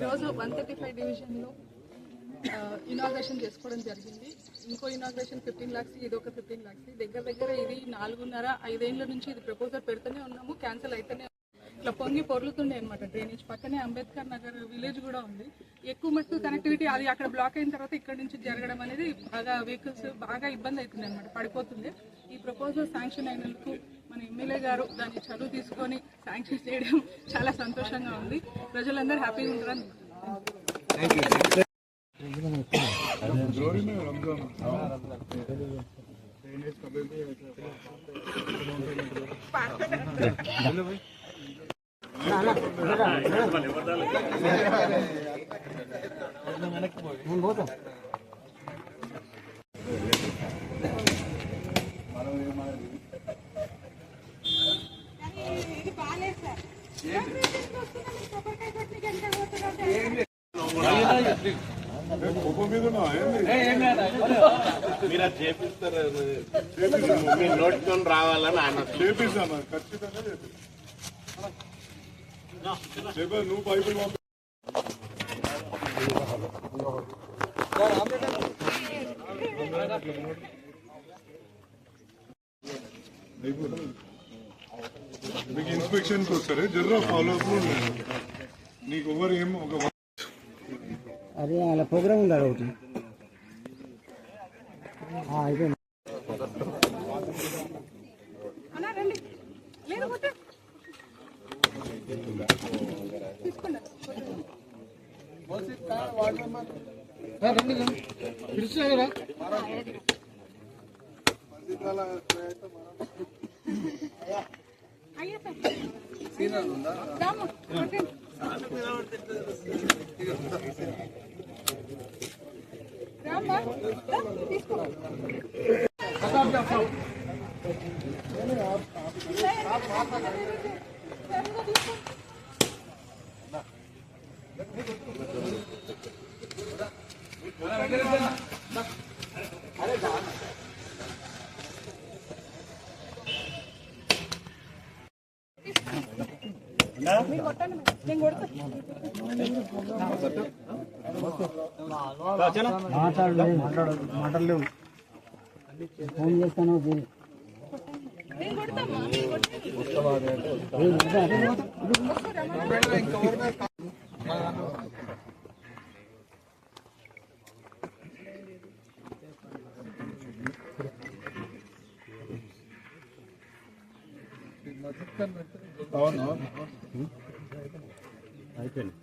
ఈరోజు one thirty five డివిజన్లో inauguration చేసుకోవడం జరిగింది. ఇంకో ఇనాగ్రేషన్ ఫిఫ్టీన్ ల్యాక్స్ ఇది ఒక ఫిఫ్టీన్ ల్యాక్స్ దగ్గర దగ్గర ఇది నాలుగున్నర ఐదేళ్ళ నుంచి ఇది ప్రపోజల్ పెడుతూనే ఉన్నాము క్యాన్సిల్ అయితేనే ఇట్లా పొంగి పొర్లుతుండే అనమాట డ్రైనేజ్ పక్కనే అంబేద్కర్ నగర్ విలేజ్ కూడా ఉంది. ఎక్కువ మటుకు కనెక్టివిటీ అది అక్కడ బ్లాక్ అయిన తర్వాత ఇక్కడ నుంచి జరగడం అనేది బాగా వెహికల్స్ బాగా ఇబ్బంది అవుతుంది అనమాట పడిపోతుంది ఈ ప్రపోజల్ శాంక్షన్ అయినందుకు మన ఎమ్మెల్యే గారు దాన్ని చదువు తీసుకొని శాంక్షన్ చేయడం చాలా సంతోషంగా ఉంది. ప్రజలందరూ హ్యాపీగా ఉంటారని మీరు అది చేపిస్తారు మీరు నోటితో రావాలని ఆయన చేపిస్తాను ఖచ్చితంగా చేపిస్తాను చెప్పా నువ్వు బైబిల్ పంపి అయిపోతుంది. మీకు ఇన్స్పెక్షన్కి వస్తారు? జర్రా ఫాలో అప్ నీకు ఎవరు ఏం ఒక అదే అలా ప్రోగ్రామ్ ఉండాలి ఒకటి? అయిపోయింది. అన్నా సార్ రాము మాట్లాడు రామ్మా మాట్లాడలేవు ఫోన్ చేస్తాను దీన్ని. అవును అయిపోయింది.